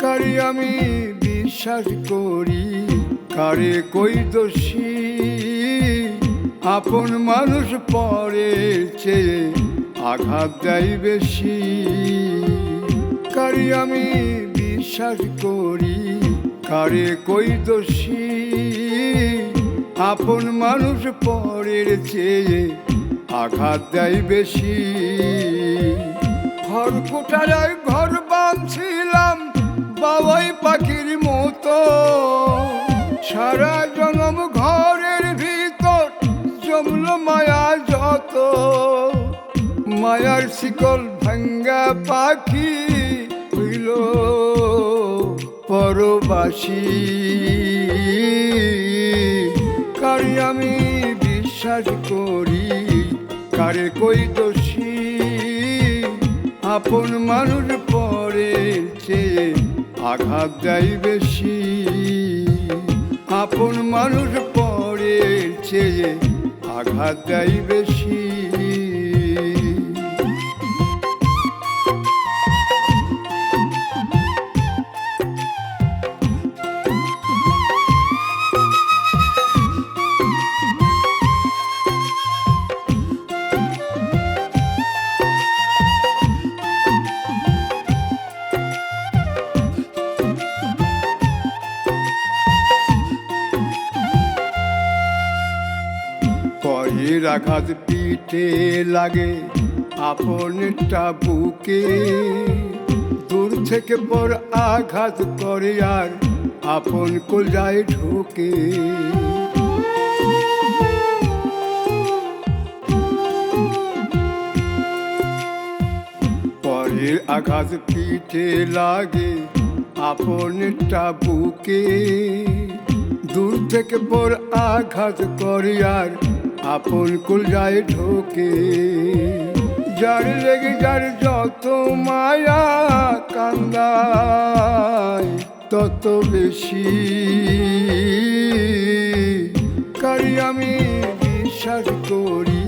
কারি আমি বিশ্বাস করি? কারে কই দোষী? আপন মানুষ পরে চেয়ে আঘাত দেয় বেশি। কারি আমি বিশ্বাস করি? কারে কই দোষী? আপন মানুষ পরের চেয়ে আঘাত দেয় বেশি। ঘর কোটারায় ঘর বাঁধছিলাম, বাবাই পাখির মতো। সারা জনম ঘরের ভিতর জমল মায়া যত। মায়ার শিকল ভাঙ্গা পাখি হইল পরবাসী। কারি আমি বিশ্বাস করি কারে কই দোষী? আপন মানুষ পরে চেয়ে আঘাত দেয় বেশি। আপন মানুষ পরে চেয়ে আঘাত দেয় বেশি। আঘাত পিঠে লাগে আপনটা বুকে। দূর থেকে পর আঘাত করে আর আপন কোলায় ঢোকে। পরের আঘাত পিঠে লাগে আপনটা বুকে। দূর থেকে পর আঘাত করে আর আপন কুলজায় ঢোকে, যার লেগে যার যত মায়া কান্দায়, তত বেশি। কারি আমি বিশ্বাস করি,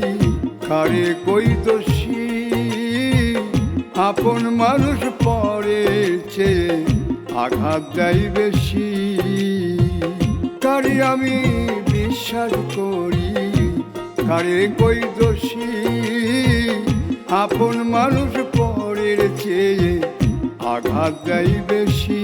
কারে কই দোষী? আপন মানুষ পরে চেয়ে আঘাত দেয় বেশি। কারি আমি বিশ্বাস করি কারে কই দোষী? আপন মানুষ পরের চেয়ে আঘাত দেয় বেশি।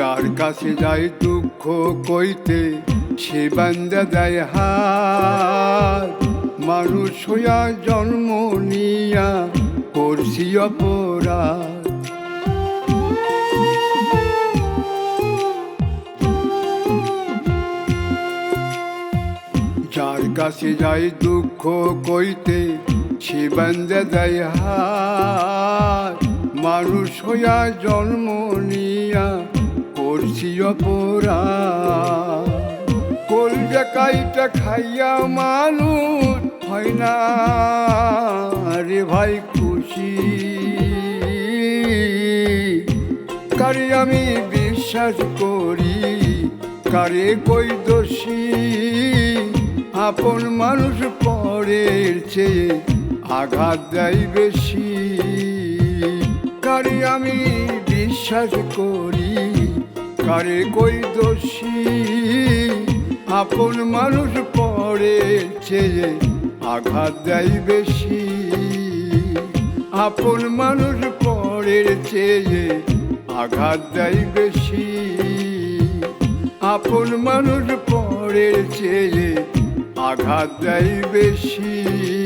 যার কাছে যায় দুঃখ কইতে, সে বান্দা দেয় হাত মানুষ হইয়া জন্ম নিয়া করছি অপরাধ। যার কাছে যায় দুঃখ কইতে, সে বান্দা দেয় হাত মানুষ হইয়া জন্ম নিয়া করছি অপরাধ। কলজা কাইটা খাইয়া মানুষ হয় না। রে ভাই খুশি। কারে আমি বিশ্বাস করি? কারে কই দোষী? আপন মানুষ পরের চেয়ে আঘাত দেয় বেশি। কারে আমি বিশ্বাস করি? কারে কই দোষী? আপন মানুষ পরের চেয়ে আঘাত দেয় বেশি। আপন মানুষ পরের চেয়ে আঘাত দেয় বেশি। আপন মানুষ পরের চেয়ে আঘাত দেয় বেশি।